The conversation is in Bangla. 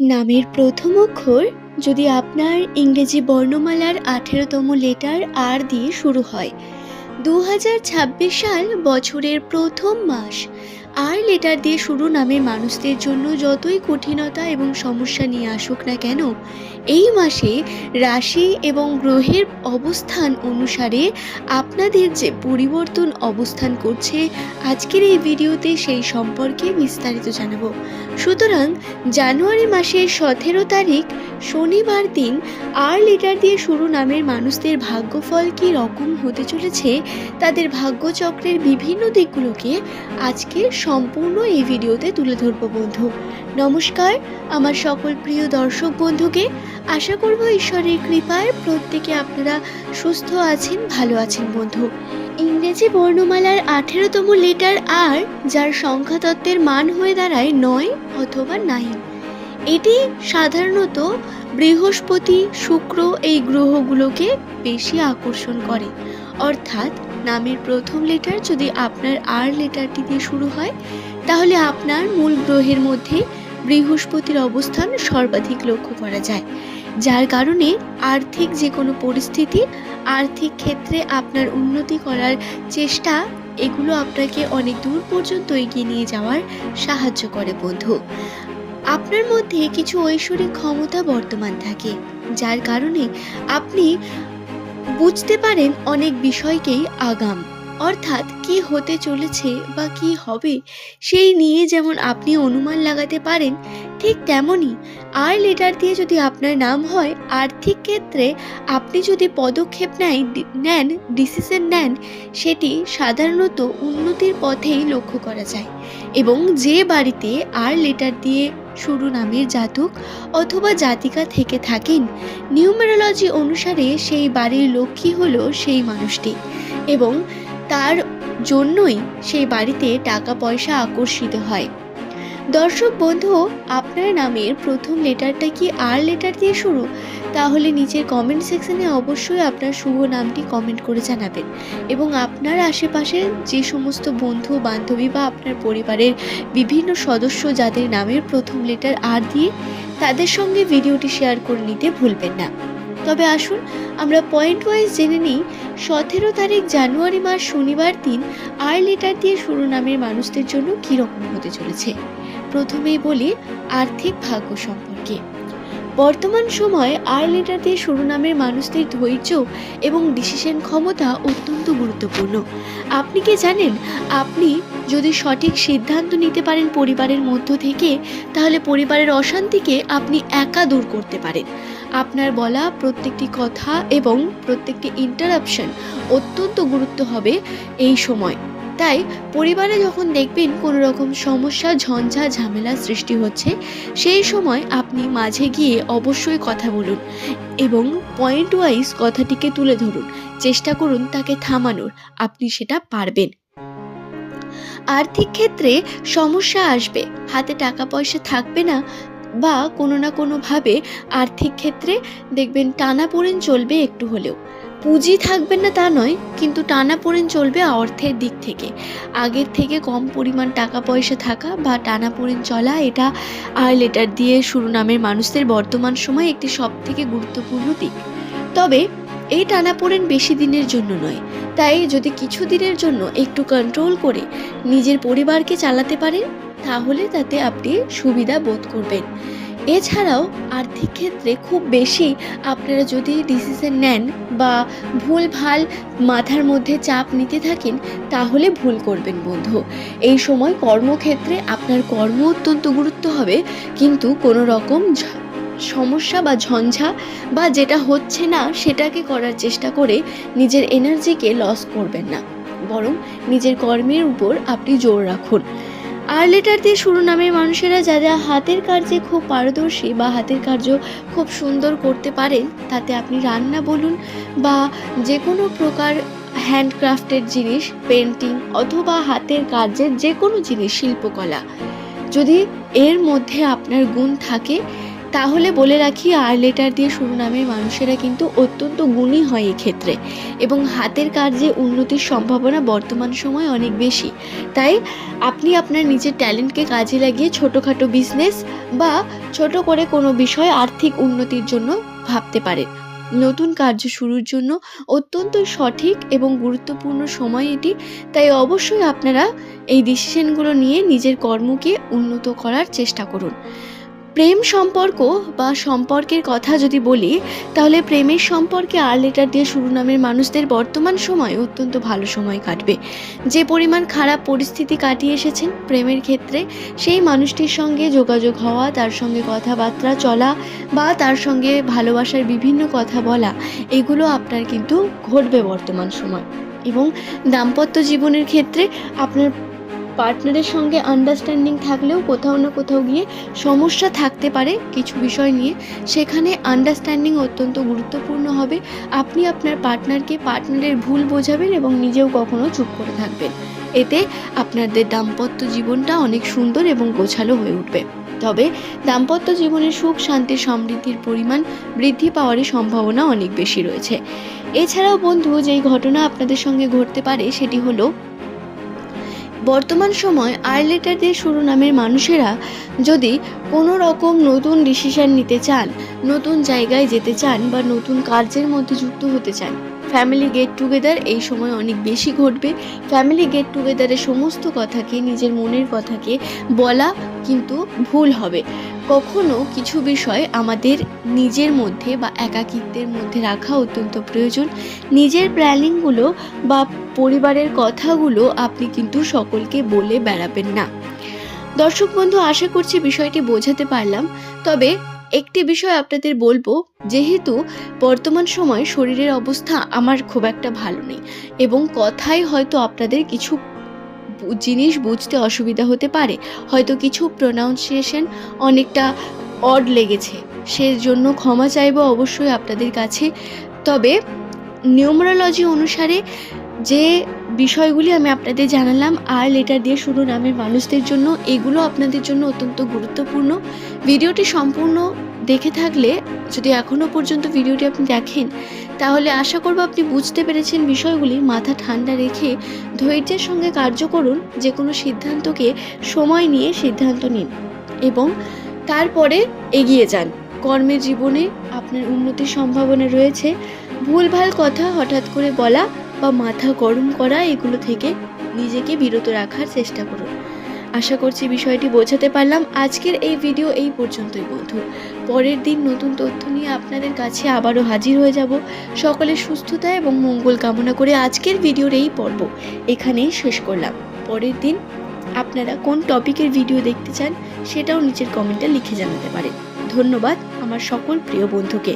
নামের প্রথম অক্ষর যদি আপনার ইংরেজি বর্ণমালার আঠেরোতম লেটার আর দিয়ে শুরু হয়। দু হাজার ছাব্বিশ সাল বছরের প্রথম মাস। আর লেটার দিয়ে শুরু নামের মানুষদের জন্য যতই কঠিনতা এবং সমস্যা নিয়ে আসুক না কেন, এই মাসে রাশি এবং গ্রহের অবস্থান অনুসারে আপনাদের যে পরিবর্তন অবস্থান করছে, আজকের এই ভিডিওতে সেই সম্পর্কে বিস্তারিত জানাব। সুতরাং জানুয়ারি মাসের সতেরো তারিখ, শনিবার দিন আর লেটার দিয়ে শুরু নামের মানুষদের ভাগ্যফল কী রকম হতে চলেছে, তাদের ভাগ্যচক্রের বিভিন্ন দিকগুলোকে আজকে সম্পূর্ণ এই ভিডিওতে তুলে ধরবো, বন্ধু। নমস্কার, আমার সকল প্রিয় দর্শক বন্ধুকে। আশা করব ঈশ্বরের কৃপায় প্রত্যেকে আপনারা সুস্থ আছেন, ভালো আছেন, বন্ধু। ইংরেজি বর্ণমালার আঠেরোতম লেটার আর, যার সংখ্যাতত্ত্বের মান হয়ে দাঁড়ায় নয় অথবা নাইন। এটি সাধারণত বৃহস্পতি, শুক্র এই গ্রহগুলোকে বেশি আকর্ষণ করে। অর্থাৎ নামের প্রথম লেটার যদি আপনার আর লেটারটি দিয়ে শুরু হয়, তাহলে আপনার মূল গ্রহের মধ্যে বৃহস্পতির অবস্থান সর্বাধিক লক্ষ্য করা যায়। যার কারণে আর্থিক যে কোনো পরিস্থিতি, আর্থিক ক্ষেত্রে আপনার উন্নতি করার চেষ্টা, এগুলো আপনাকে অনেক দূর পর্যন্ত এগিয়ে নিয়ে যাওয়ার সাহায্য করে বন্ধু। আপনার মধ্যে কিছু ঐশ্বরিক ক্ষমতা বর্তমান থাকে, যার কারণে আপনি বুঝতে পারেন অনেক বিষয়কেই আগাম। অর্থাৎ কি হতে চলেছে বা কি হবে, সেই নিয়ে যেমন আপনি অনুমান লাগাতে পারেন, ঠিক তেমনই আর লেটার দিয়ে যদি আপনার নাম হয়, আর্থিক ক্ষেত্রে আপনি যদি পদক্ষেপ নেয় নেন ডিসিশন নেন, সেটি সাধারণত উন্নতির পথেই লক্ষ্য করা যায়। এবং যে বাড়িতে আর লেটার দিয়ে শুরু নামের জাতক অথবা জাতিকা থেকে থাকেন। নিউমেরোলজি অনুসারে সেই বাড়ির লক্ষ্মী হলো সেই মানুষটি এবং তার জন্যই সেই বাড়িতে টাকা পয়সা আকর্ষিত হয়। দর্শক বন্ধু, আপনার নামের প্রথম লেটারটা কি আর লেটার দিয়ে শুরু? তাহলে নিচের কমেন্ট সেকশনে অবশ্যই আপনার শুভ নামটি কমেন্ট করে জানাবেন। এবং আপনার আশেপাশে যে সমস্ত বন্ধু, বান্ধবী বা আপনার পরিবারের বিভিন্ন সদস্য যাদের নামের প্রথম লেটার আর দিয়ে, তাদের সঙ্গে ভিডিওটি শেয়ার করে নিতে ভুলবেন না। তবে আসুন, আমরা পয়েন্ট ওয়াইজ জেনে নিই, সতেরো তারিখ জানুয়ারি মাস শনিবার দিন, আর লেটার দিয়ে শুরু নামের মানুষদের জন্য কীরকম হতে চলেছে? প্রথমেই বলি আর্থিক ভাগ্য সম্পর্কে। বর্তমান সময়ে আর লেটার দিয়ে শুরু নামের মানুষদের ধৈর্য এবং ডিসিশন ক্ষমতা অত্যন্ত গুরুত্বপূর্ণ। আপনি কি জানেন, আপনি যদি সঠিক সিদ্ধান্ত নিতে পারেন পরিবারের মধ্য থেকে, তাহলে পরিবারের অশান্তিকে আপনি একা দূর করতে পারেন। আপনার বলা প্রত্যেকটি কথা এবং প্রত্যেকটি ইন্টারাপশন অত্যন্ত গুরুত্ব হবে এই সময়। তাই পরিবারে যখন দেখবেন কোনো রকম সমস্যা, ঝঞ্ঝা, ঝামেলা সৃষ্টি হচ্ছে, সেই সময় আপনি মাঝে গিয়ে অবশ্যই কথা বলুন এবং পয়েন্ট ওয়াইজ কথাটিকে তুলে ধরুন। চেষ্টা করুন তাকে থামানোর। আপনি সেটা পারবেন। আর্থিক ক্ষেত্রে সমস্যা আসবে। হাতে টাকা পয়সা থাকবে না বা কোনো না কোনোভাবে আর্থিক ক্ষেত্রে দেখবেন টানা পড়েন চলবে একটু হলেও। পুঁজি থাকবেন না তা নয়, কিন্তু টানা পড়েন চলবে অর্থের দিক থেকে। আগের থেকে কম পরিমাণ টাকা পয়সা থাকা বা টানা পড়েন চলা, এটা আর লেটার দিয়ে শুরু নামের মানুষদের বর্তমান সময়ে একটি সব থেকে গুরুত্বপূর্ণ দিক। তবে, এই টানাপোড়েন বেশি দিনের জন্য নয়। তাই যদি কিছু দিনের জন্য একটু কন্ট্রোল করে নিজের পরিবারকে চালাতে পারেন, তাহলে তাতে আপনি সুবিধা বোধ করবেন। এছাড়াও আর্থিক ক্ষেত্রে খুব বেশি আপনারা যদি ডিসিশন নেন বা ভুল ভালো মাথার মধ্যে চাপ নিতে থাকেন, তাহলে ভুল করবেন বন্ধু। এই সময় কর্মক্ষেত্রে আপনার কর্ম অত্যন্ত গুরুত্ব হবে, কিন্তু কোনো রকম সমস্যা বা ঝঞ্ঝা বা যেটা হচ্ছে না, সেটাকে করার চেষ্টা করে নিজের এনার্জিকে লস করবেন না। বরং নিজের কর্মের উপর আপনি জোর রাখুন। আর লেটার দিয়ে শুরু নামের মানুষেরা যারা হাতের কার্যে খুব পারদর্শী বা হাতের কার্য খুব সুন্দর করতে পারেন তাতে আপনি রান্না বলুন বা যে কোনো প্রকার হ্যান্ডক্রাফটের জিনিস পেন্টিং অথবা হাতের কার্যের যে কোনো জিনিস, শিল্পকলা। যদি এর মধ্যে আপনার গুণ থাকে তাহলে বলে রাখি, আর লেটার দিয়ে শুরু নামের মানুষেরা কিন্তু অত্যন্ত গুণী হয় এক্ষেত্রে। এবং হাতের কাজে উন্নতির সম্ভাবনা বর্তমান সময় অনেক বেশি। তাই আপনি আপনার নিজের ট্যালেন্টকে কাজে লাগিয়ে ছোটোখাটো বিজনেস বা ছোট করে কোনো বিষয় আর্থিক উন্নতির জন্য ভাবতে পারেন। নতুন কার্য শুরুর জন্য অত্যন্ত সঠিক এবং গুরুত্বপূর্ণ সময় এটি। তাই অবশ্যই আপনারা এই ডিসিশনগুলো নিয়ে নিজের কর্মকে উন্নত করার চেষ্টা করুন। প্রেম সম্পর্ক বা সম্পর্কের কথা যদি বলি, তাহলে প্রেমের সম্পর্কে আর লেটার দিয়ে শুরু নামের মানুষদের বর্তমান সময় অত্যন্ত ভালো সময় কাটবে। যে পরিমাণ খারাপ পরিস্থিতি কাটিয়ে এসেছেন প্রেমের ক্ষেত্রে, সেই মানুষটির সঙ্গে যোগাযোগ হওয়া, তার সঙ্গে কথাবার্তা চলা বা তার সঙ্গে ভালোবাসার বিভিন্ন কথা বলা, এগুলো আপনার কিন্তু ঘটবে বর্তমান সময়। এবং দাম্পত্য জীবনের ক্ষেত্রে আপনার পার্টনারের সঙ্গে আন্ডারস্ট্যান্ডিং থাকলেও কোথাও না কোথাও গিয়ে সমস্যা থাকতে পারে কিছু বিষয় নিয়ে। সেখানে আন্ডারস্ট্যান্ডিং অত্যন্ত গুরুত্বপূর্ণ হবে। আপনি আপনার পার্টনারকে পার্টনারের ভুল বোঝাবেন এবং নিজেও কখনো চুপ করে থাকবেন। এতে আপনাদের দাম্পত্য জীবনটা অনেক সুন্দর এবং গোছালো হয়ে উঠবে। তবে দাম্পত্য জীবনের সুখ, শান্তি, সমৃদ্ধির পরিমাণ বৃদ্ধি পাওয়ারই সম্ভাবনা অনেক বেশি রয়েছে। এছাড়াও বন্ধু, যেই ঘটনা আপনাদের সঙ্গে ঘটতে পারে সেটি হলো বর্তমান সময় আর দিয়ে শুরু নামের মানুষেরা যদি কোনো রকম নতুন ডিসিশন নিতে চান, নতুন জায়গায় যেতে চান বা নতুন কার্যের মধ্যে যুক্ত হতে চান ফ্যামিলি গেট টুগেদার এই সময় অনেক বেশি ঘটবে। ফ্যামিলি গেট টুগেদারের সমস্ত কথাকে, নিজের মনের কথাকে বলা কিন্তু ভুল হবে। কখনো কিছু বিষয় আমাদের নিজের মধ্যে বা একাকিত্বের মধ্যে রাখা অত্যন্ত প্রয়োজন। নিজের প্ল্যানিংগুলো বা পরিবারের কথাগুলো আপনি কিন্তু সকলকে বলে বেড়াবেন না। দর্শক বন্ধু, আশা করছি বিষয়টি বোঝাতে পারলাম। তবে একটি বিষয় আপনাদের বলব, যেহেতু বর্তমান সময় শরীরের অবস্থা আমার খুব একটা ভালো নেই এবং কথাই হয়তো আপনাদের কিছু জিনিস বুঝতে অসুবিধা হতে পারে, হয়তো কিছু প্রোনাউন্সিয়েশন অনেকটা অড লেগেছে, সেজন্য ক্ষমা চাইব অবশ্যই আপনাদের কাছে। তবে নিউমারোলজি অনুসারে যে বিষয়গুলি আমি আপনাদের জানালাম আর লেটার দিয়ে শুরু নামের মানুষদের জন্য, এগুলো আপনাদের জন্য অত্যন্ত গুরুত্বপূর্ণ। ভিডিওটি সম্পূর্ণ দেখে থাকলে, যদি এখনও পর্যন্ত ভিডিওটি আপনি দেখেন, তাহলে আশা করব আপনি বুঝতে পেরেছেন বিষয়গুলি। মাথা ঠান্ডা রেখে ধৈর্যের সঙ্গে কার্য করুন যে কোনো সিদ্ধান্তকে সময় নিয়ে সিদ্ধান্ত নিন এবং তারপরে এগিয়ে যান। কর্মের জীবনে আপনার উন্নতির সম্ভাবনা রয়েছে। ভুলভাল কথা হঠাৎ করে বলা বা মাথা গরম করা এগুলো থেকে নিজেকে বিরত রাখার চেষ্টা করুন। আশা করছি বিষয়টি বোঝাতে পারলাম। আজকের এই ভিডিও এই পর্যন্তই, বন্ধু। পরের দিন নতুন তথ্য নিয়ে আপনাদের কাছে আবারও হাজির হয়ে যাব। সকলের সুস্থতা এবং মঙ্গল কামনা করে আজকের ভিডিওর এই পর্ব এখানেই শেষ করলাম। পরের দিন আপনারা কোন টপিকের ভিডিও দেখতে চান, সেটাও নিচের কমেন্টে লিখে জানাতে পারেন। ধন্যবাদ আমার সকল প্রিয় বন্ধুকে।